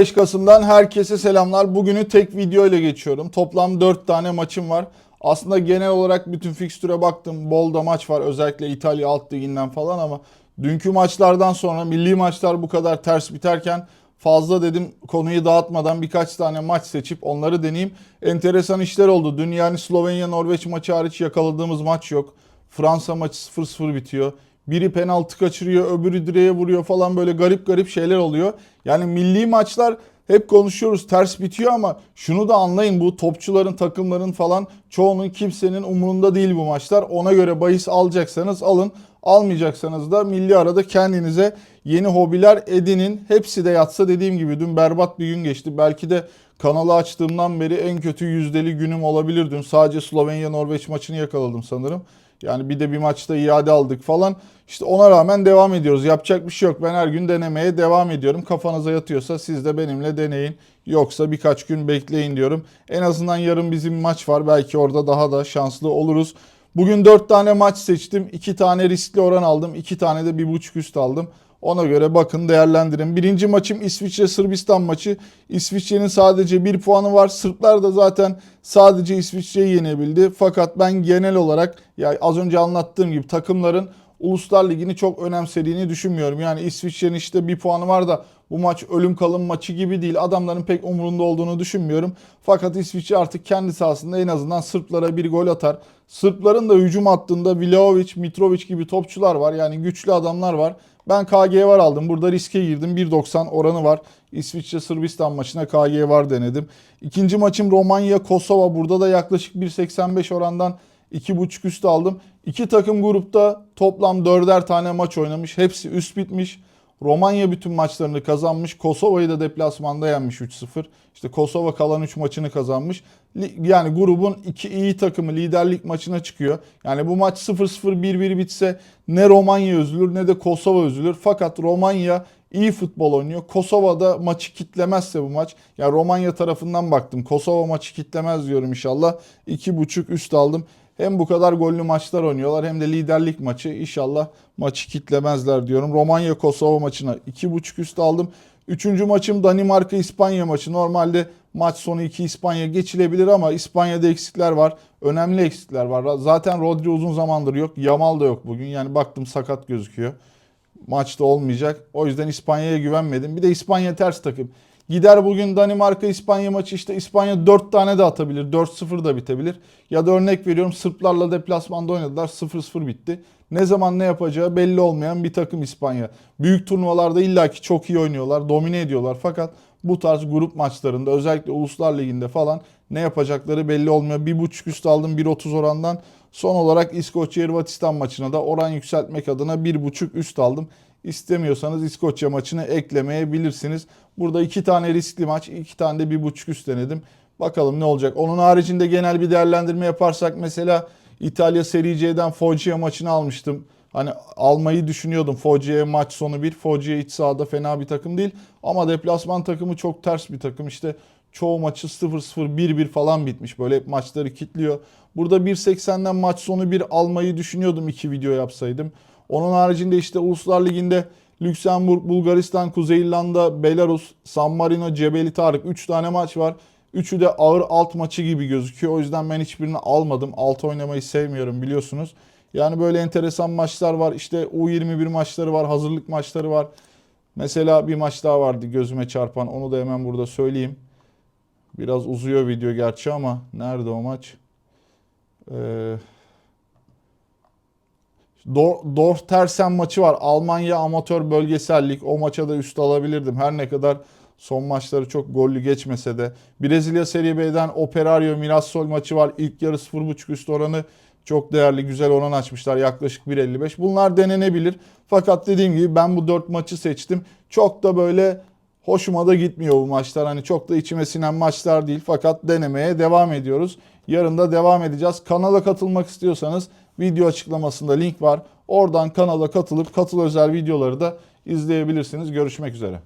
15 Kasım'dan herkese selamlar. Bugünü tek video ile geçiyorum. Toplam 4 tane maçım var. Aslında genel olarak bütün fikstüre baktım. Bol da maç var. Özellikle İtalya alt liginden falan ama dünkü maçlardan sonra milli maçlar bu kadar ters biterken fazla dedim konuyu dağıtmadan birkaç tane maç seçip onları deneyeyim. Enteresan işler oldu. Dün yani Slovenya-Norveç maçı hariç yakaladığımız maç yok. Fransa maçı 0-0 bitiyor. Biri penaltı kaçırıyor, öbürü direğe vuruyor falan böyle garip garip şeyler oluyor. Yani milli maçlar hep konuşuyoruz ters bitiyor ama şunu da anlayın bu topçuların takımların falan çoğunun kimsenin umurunda değil bu maçlar. Ona göre bahis alacaksanız alın. Almayacaksanız da milli arada kendinize yeni hobiler edinin. Hepsi de yatsa dediğim gibi dün berbat bir gün geçti. Belki de kanalı açtığımdan beri en kötü yüzdeli günüm olabilir dün. Sadece Slovenya-Norveç maçını yakaladım sanırım. Yani bir de bir maçta iade aldık falan. İşte ona rağmen devam ediyoruz. Yapacak bir şey yok. Ben her gün denemeye devam ediyorum. Kafanıza yatıyorsa siz de benimle deneyin. Yoksa birkaç gün bekleyin diyorum. En azından yarın bizim maç var. Belki orada daha da şanslı oluruz. Bugün 4 tane maç seçtim. 2 tane riskli oran aldım. 2 tane de 1.5 üst aldım. Ona göre bakın değerlendirin. Birinci maçım İsviçre-Sırbistan maçı. İsviçre'nin sadece bir puanı var. Sırplar da zaten sadece İsviçre'yi yenebildi. Fakat ben genel olarak ya az önce anlattığım gibi takımların Uluslar Ligi'ni çok önemsediğini düşünmüyorum. Yani İsviçre'nin işte bir puanı var da bu maç ölüm kalım maçı gibi değil. Adamların pek umurunda olduğunu düşünmüyorum. Fakat İsviçre artık kendi sahasında en azından Sırplara bir gol atar. Sırpların da hücum hattında Vlahovic, Mitrovic gibi topçular var. Yani güçlü adamlar var. Ben KG var aldım. Burada riske girdim. 1.90 oranı var. İsviçre Sırbistan maçına KG var denedim. İkinci maçım Romanya Kosova. Burada da yaklaşık 1.85 orandan 2.5 üst aldım. İki takım grupta toplam dörder tane maç oynamış. Hepsi üst bitmiş. Romanya bütün maçlarını kazanmış. Kosova'yı da deplasmanda yenmiş 3-0. İşte Kosova kalan 3 maçını kazanmış. Yani grubun iki iyi takımı liderlik maçına çıkıyor. Yani bu maç 0-0 1-1 bitse ne Romanya üzülür ne de Kosova üzülür. Fakat Romanya iyi futbol oynuyor. Kosova'da maçı kitlemezse bu maç. Ya yani Romanya tarafından baktım. Kosova maçı kitlemez diyorum inşallah. 2.5 üst aldım. Hem bu kadar gollü maçlar oynuyorlar hem de liderlik maçı. İnşallah maçı kitlemezler diyorum. Romanya Kosova maçına 2.5 üst aldım. Üçüncü maçım Danimarka İspanya maçı. Normalde maç sonu 2 İspanya geçilebilir ama İspanya'da eksikler var. Önemli eksikler var. Zaten Rodri uzun zamandır yok. Yamal da yok bugün. Yani baktım sakat gözüküyor. Maçta olmayacak. O yüzden İspanya'ya güvenmedim. Bir de İspanya ters takım. Gider bugün Danimarka İspanya maçı işte İspanya 4 tane de atabilir. 4-0 da bitebilir. Ya da örnek veriyorum Sırplarla deplasmanda oynadılar. 0-0 bitti. Ne zaman ne yapacağı belli olmayan bir takım İspanya. Büyük turnuvalarda illaki çok iyi oynuyorlar. Domine ediyorlar. Fakat bu tarz grup maçlarında özellikle Uluslar Ligi'nde falan ne yapacakları belli olmuyor. 1.5 üst aldım 1.30 orandan. Son olarak İskoçya Hırvatistan maçına da oran yükseltmek adına 1.5 üst aldım. İstemiyorsanız İskoçya maçını eklemeyebilirsiniz. Burada iki tane riskli maç, iki tane de bir buçuk üst denedim. Bakalım ne olacak. Onun haricinde genel bir değerlendirme yaparsak mesela İtalya Serie C'den Foggia maçını almıştım. Hani almayı düşünüyordum. Foggia maç sonu bir. Foggia iç sahada fena bir takım değil. Ama deplasman takımı çok ters bir takım. İşte çoğu maçı 0-0, 1-1 falan bitmiş. Böyle hep maçları kitliyor. Burada 1.80'den maç sonu bir almayı düşünüyordum iki video yapsaydım. Onun haricinde işte Uluslar Ligi'nde Lüksemburg, Bulgaristan, Kuzey İrlanda, Belarus, San Marino, Cebeli Tarık 3 tane maç var. Üçü de ağır alt maçı gibi gözüküyor. O yüzden ben hiçbirini almadım. Alt oynamayı sevmiyorum biliyorsunuz. Yani böyle enteresan maçlar var. İşte U21 maçları var, hazırlık maçları var. Mesela bir maç daha vardı gözüme çarpan. Onu da hemen burada söyleyeyim. Biraz uzuyor video gerçi ama nerede o maç? Eee Dorf Tersen maçı var. Almanya amatör bölgesel lig. O maça da üst alabilirdim. Her ne kadar son maçları çok gollü geçmese de. Brezilya Serie B'den Operario Mirassol maçı var. İlk yarı 0.5 üst oranı çok değerli, güzel oran açmışlar. Yaklaşık 1.55. Bunlar denenebilir. Fakat dediğim gibi ben bu 4 maçı seçtim. Çok da böyle hoşuma da gitmiyor bu maçlar. Hani çok da içime sinen maçlar değil. Fakat denemeye devam ediyoruz. Yarın da devam edeceğiz. Kanala katılmak istiyorsanız Video açıklamasında link var. Oradan kanala katılıp katıl özel videoları da izleyebilirsiniz. Görüşmek üzere.